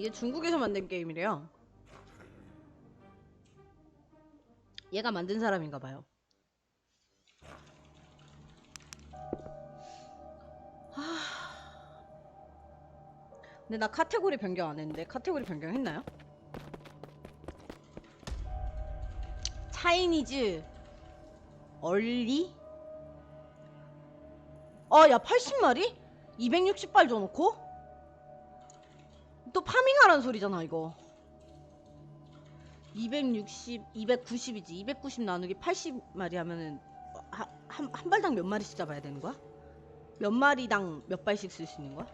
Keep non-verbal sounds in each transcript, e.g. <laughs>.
이게 중국에서 만든 게임이래요. 얘가 만든 사람인가 봐요. 하... 근데 나 카테고리 변경 안 했는데 카테고리 변경했나요? 차이니즈 얼리? 아, 야, 80마리? 260발 줘놓고? 또 파밍하라는 소리잖아, 이거. 260, 290이지. 290 나누기 80마리 하면은, 하, 한, 한 발당 몇 마리씩 잡아야 되는 거야? 몇 마리당 몇 발씩 쓸 수 있는 거야?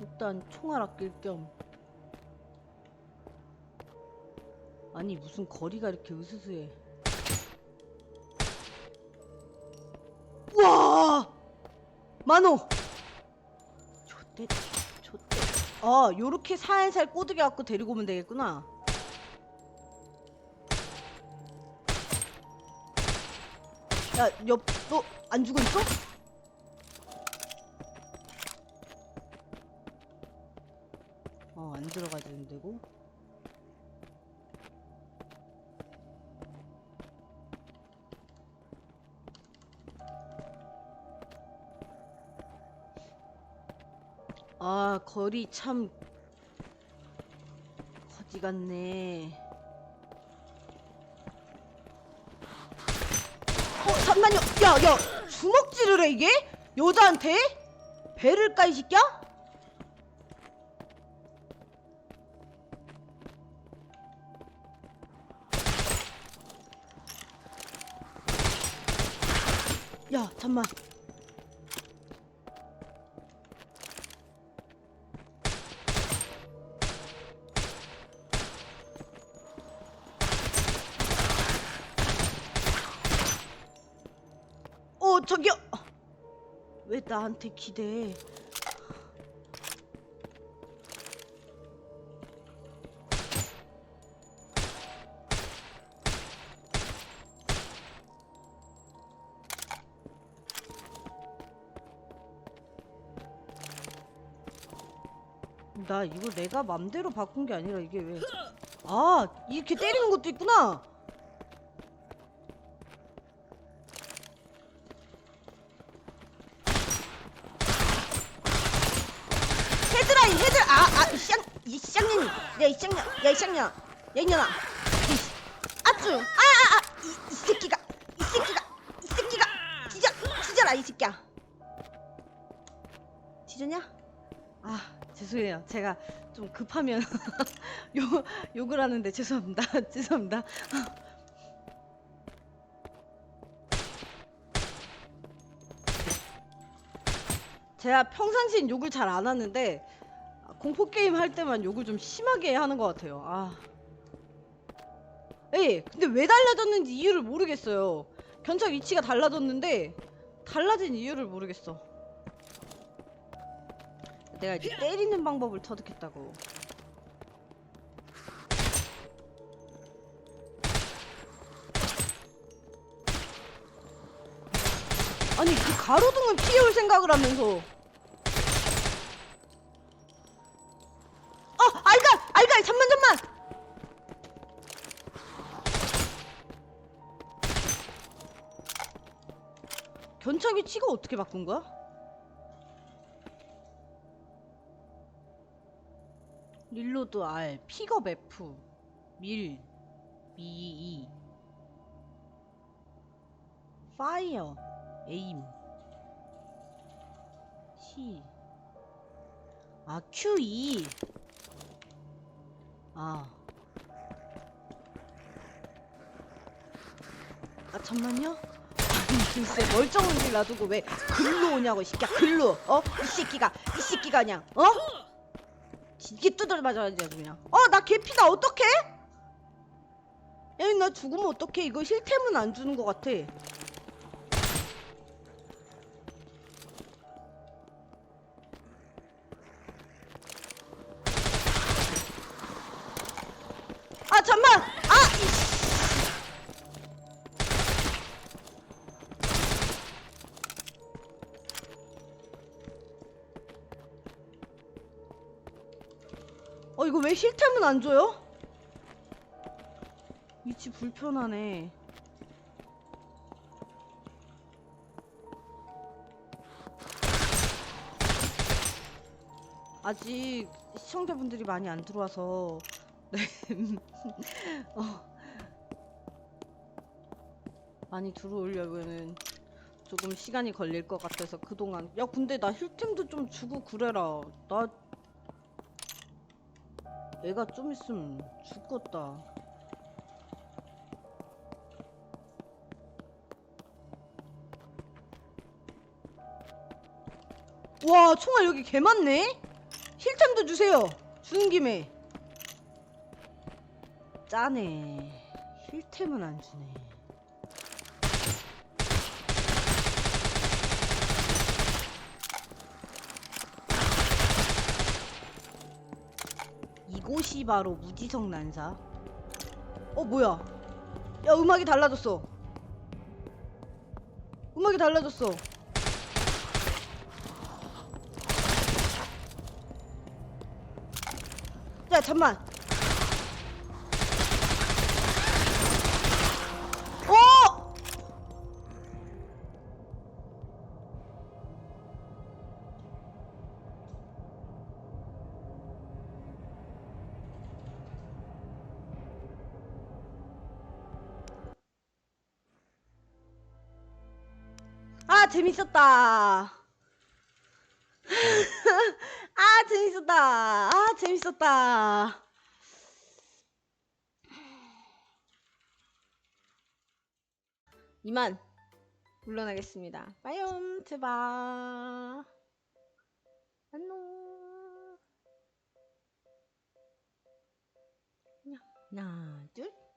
일단 총알 아낄 겸 아니 무슨 거리가 이렇게 으스스해 와 만호 좋대 좋대 아 요렇게 살살 꼬드겨 갖고 데리고 오면 되겠구나 야옆너 안 죽어 있어? 어, 안 들어가지는 되고. 아, 거리 참 거지 같네. 어, 잠깐만요. 야, 야, 주먹질을 해 이게? 여자한테? 배를 까이 새끼야? 야, 잠만. 저기요. 왜 나한테 기대해? 나 이거 내가 맘대로 바꾼 게 아니라 이게 왜? 아 이렇게 때리는 것도 있구나. 헤드라인 헤드 아아 이쌍이 쌍년이 야이 쌍년 야이 쌍년 야 이 년아. 이 아쭈 아아아 이, 이 새끼가 이 새끼가 이 새끼가. 기절 기절아 이 새끼야. 지졌냐? 아 죄송해요. 제가 좀 급하면 <laughs> 욕 욕을 하는데 죄송합니다. <laughs> 죄송합니다. 제가 평상시엔 욕을 잘 안 하는데 공포 게임 할 때만 욕을 좀 심하게 하는 것 같아요. 아. 예, 근데 왜 달라졌는지 이유를 모르겠어요. 견착 위치가 달라졌는데 달라진 이유를 모르겠어. 내가 이제 때리는 방법을 터득했다고. 아니 그 가로등을 피해올 생각을 하면서 알갈 알갈 잠만 잠만. 견착 위치가 어떻게 바꾼 거야? 릴로드 R, 픽업 F, 밀, B, 파이어, 에임, C, 아 Q, E, 아, 아 잠만요. 아니 글쎄 멀쩡한 길 놔두고 왜 글로 오냐고 이 새끼야 글로 어? 이 새끼가 이 새끼가 그냥 어? 이게 두드려 맞아야지 그냥 어 나 개피다 어떡해? 야 나 죽으면 어떡해 이거 힐템은 안 주는 것 같아 이거 왜 힐템은 안 줘요? 위치 불편하네. 아직 시청자분들이 많이 안 들어와서 <laughs> 네. 어. 많이 들어오려면은 조금 시간이 걸릴 것 같아서 그동안 야 근데 나 힐템도 좀 주고 그래라 나 애가 좀 있으면 죽겠다. 와 총알 여기 개 많네? 힐템도 주세요. 주는 김에. 짜네. 힐템은 안 주네 이곳이 바로 무지성 난사? 어 뭐야? 야 음악이 달라졌어. 음악이 달라졌어. 야 잠만 재밌었다. 아 재밌었다. 아 재밌었다. 이만 물러나겠습니다. 빠이옴 트바. 안녕. 하나 둘.